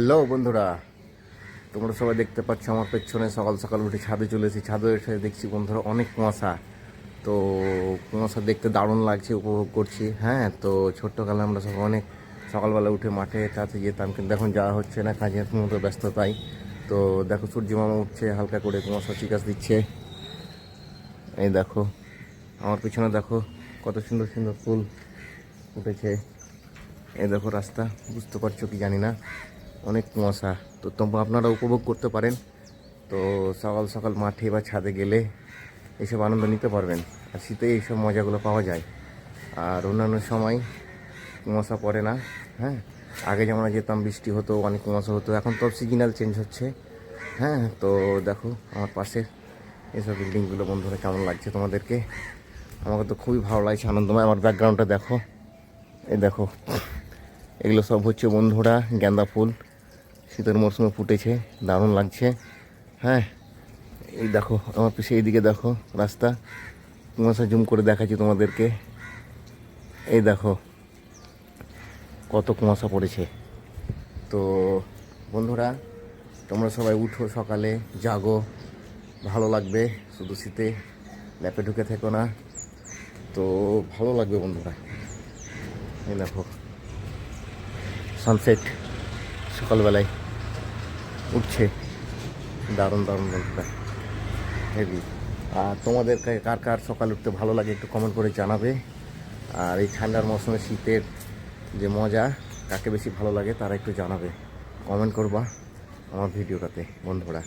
Hello বন্ধুরা, তোমরা সবাই দেখতে পাচ্ছ আমার পেছনে সকাল সকাল উঠে ছাদে চলে ছাদে এসে দেখছি বন্ধুরা অনেক কুয়াশা। তো কুয়াশা দেখতে দারুণ লাগছে, উপভোগ করছি। হ্যাঁ তো ছোট্টকালে আমরা সব অনেক সকালবেলা উঠে মাঠে টাতে যেতাম, কিন্তু এখন যাওয়া হচ্ছে না কাজের মতো ব্যস্ততাই তো দেখো সূর্য মামা উঠছে, হালকা করে কুয়াশা চিকাস দিচ্ছে। এই দেখো, আমার পিছনে দেখো কত সুন্দর সুন্দর ফুল উঠেছে। এই দেখো রাস্তা, বুঝতে পারছ কি জানি না। অনেক কুয়াশা তো তোমরা আপনারা উপভোগ করতে পারেন। তো সকাল সকাল মাঠে বা ছাদে গেলে এইসব আনন্দ নিতে পারবেন। আর শীতে এইসব মজাগুলো পাওয়া যায়। আর অন্যান্য সময় কুয়াশা পড়ে না হ্যাঁ? আগে যেমন যেতাম বৃষ্টি হতো, অনেক কুয়াশা হতো, এখন তো সিজনাল চেঞ্জ হচ্ছে। হ্যাঁ তো দেখো আমার পাশে এসব বিল্ডিংগুলো বন্ধুরা, কেমন লাগছে তোমাদেরকে? আমাকে তো খুবই ভালো লাগছে আনন্দময় আমার ব্যাকগ্রাউন্ডটা দেখো। এই দেখো, এগুলো সব হচ্ছে বন্ধুরা, গেন্দা ফুল। শীতের মরশুমে ফুটেছে, দারুণ লাগছে। হ্যাঁ এই দেখো, আমার পিছিয়ে এইদিকে দেখো রাস্তা। কুয়াশা জুম করে দেখাচ্ছি তোমাদেরকে। এই দেখো, কত কুয়াশা পড়েছে। তো বন্ধুরা, তোমরা সবাই উঠো সকালে, জাগো, ভালো লাগবে শুধু শীতে, ল্যাপে ঢুকে থেকো না। তো ভালো লাগবে বন্ধুরা। এই দেখো সানসেট সকালবেলায়। উঠছে। দারুণ দারুণ বন্ধুরা। হেভি আর তোমাদেরকে কার কার সকাল উঠতে ভালো লাগে একটু কমেন্ট করে জানাবে। আর এই ঠান্ডার মৌসুমে শীতের যে মজা, কাকে বেশি ভালো লাগে তারা একটু জানাবে। কমেন্ট করবা আমার ভিডিওটাতে, বন্ধুরা।